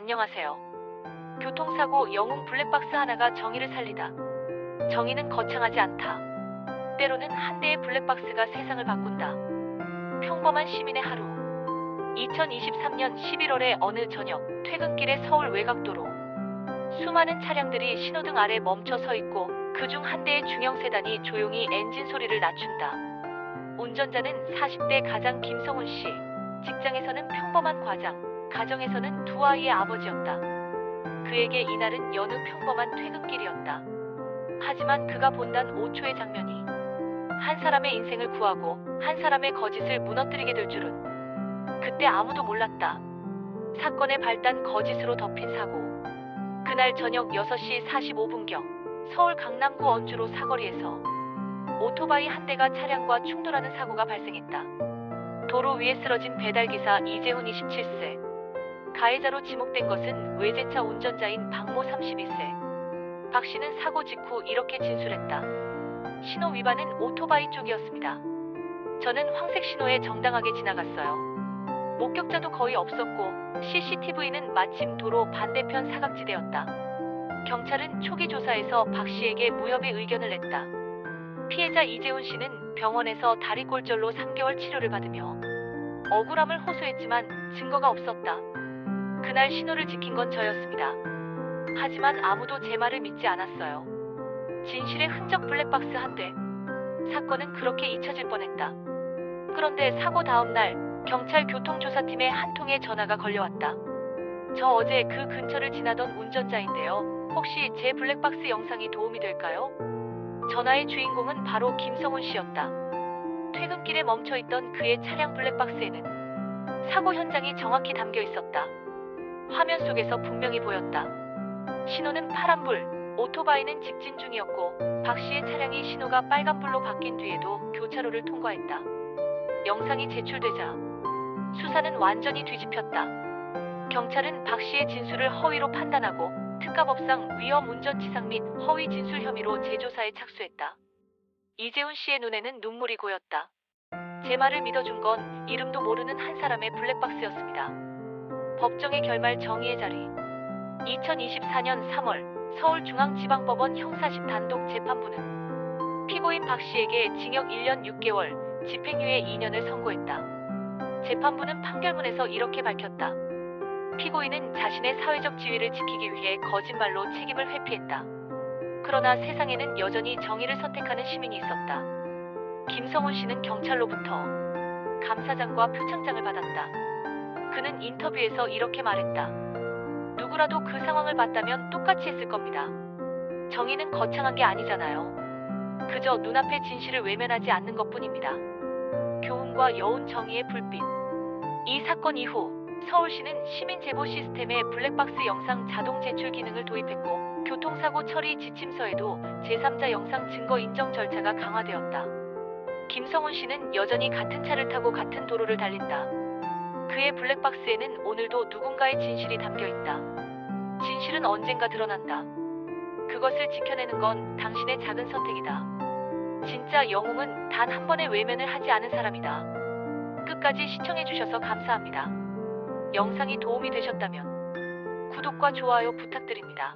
안녕하세요. 교통사고 영웅 블랙박스 하나가 정의를 살리다. 정의는 거창하지 않다. 때로는 한 대의 블랙박스가 세상을 바꾼다. 평범한 시민의 하루. 2023년 11월의 어느 저녁, 퇴근길의 서울 외곽도로. 수많은 차량들이 신호등 아래 멈춰 서 있고, 그중 한 대의 중형 세단이 조용히 엔진 소리를 낮춘다. 운전자는 40대 가장 김성훈 씨. 직장에서는 평범한 과장, 가정에서는 두 아이의 아버지였다. 그에게 이날은 여느 평범한 퇴근길이었다. 하지만 그가 본단 5초의 장면이 한 사람의 인생을 구하고 한 사람의 거짓을 무너뜨리게 될 줄은 그때 아무도 몰랐다. 사건의 발단 거짓으로 덮인 사고. 그날 저녁 6시 45분경 서울 강남구 언주로 사거리에서 오토바이 한 대가 차량과 충돌하는 사고가 발생했다. 도로 위에 쓰러진 배달기사 이재훈 27세. 가해자로 지목된 것은 외제차 운전자인 박모 32세. 박 씨는 사고 직후 이렇게 진술했다. 신호 위반은 오토바이 쪽이었습니다. 저는 황색 신호에 정당하게 지나갔어요. 목격자도 거의 없었고 CCTV는 마침 도로 반대편 사각지대였다. 경찰은 초기 조사에서 박 씨에게 무혐의 의견을 냈다. 피해자 이재훈 씨는 병원에서 다리 골절로 3개월 치료를 받으며 억울함을 호소했지만 증거가 없었다. 그날 신호를 지킨 건 저였습니다. 하지만 아무도 제 말을 믿지 않았어요. 진실의 흔적 블랙박스 한 대. 사건은 그렇게 잊혀질 뻔했다. 그런데 사고 다음 날 경찰 교통조사팀에 한 통의 전화가 걸려왔다. 저 어제 그 근처를 지나던 운전자인데요. 혹시 제 블랙박스 영상이 도움이 될까요? 전화의 주인공은 바로 김성훈 씨였다. 퇴근길에 멈춰 있던 그의 차량 블랙박스에는 사고 현장이 정확히 담겨 있었다. 화면 속에서 분명히 보였다. 신호는 파란불, 오토바이는 직진 중이었고 박 씨의 차량이 신호가 빨간불로 바뀐 뒤에도 교차로를 통과했다. 영상이 제출되자 수사는 완전히 뒤집혔다. 경찰은 박 씨의 진술을 허위로 판단하고 특가법상 위험 운전치상 및 허위 진술 혐의로 재조사에 착수했다. 이재훈 씨의 눈에는 눈물이 고였다. 제 말을 믿어준 건 이름도 모르는 한 사람의 블랙박스였습니다. 법정의 결말 정의의 자리. 2024년 3월 서울중앙지방법원 형사심 단독 재판부는 피고인 박 씨에게 징역 1년 6개월, 집행유예 2년을 선고했다. 재판부는 판결문에서 이렇게 밝혔다. 피고인은 자신의 사회적 지위를 지키기 위해 거짓말로 책임을 회피했다. 그러나 세상에는 여전히 정의를 선택하는 시민이 있었다. 김성훈 씨는 경찰로부터 감사장과 표창장을 받았다. 그는 인터뷰에서 이렇게 말했다. 누구라도 그 상황을 봤다면 똑같이 했을 겁니다. 정의는 거창한 게 아니잖아요. 그저 눈앞의 진실을 외면하지 않는 것 뿐입니다. 교훈과 여운 정의의 불빛. 이 사건 이후 서울시는 시민 제보 시스템에 블랙박스 영상 자동 제출 기능을 도입했고 교통사고 처리 지침서에도 제3자 영상 증거 인정 절차가 강화되었다. 김성훈 씨는 여전히 같은 차를 타고 같은 도로를 달린다. 그의 블랙박스에는 오늘도 누군가의 진실이 담겨 있다. 진실은 언젠가 드러난다. 그것을 지켜내는 건 당신의 작은 선택이다. 진짜 영웅은 단 한 번의 외면을 하지 않은 사람이다. 끝까지 시청해주셔서 감사합니다. 영상이 도움이 되셨다면 구독과 좋아요 부탁드립니다.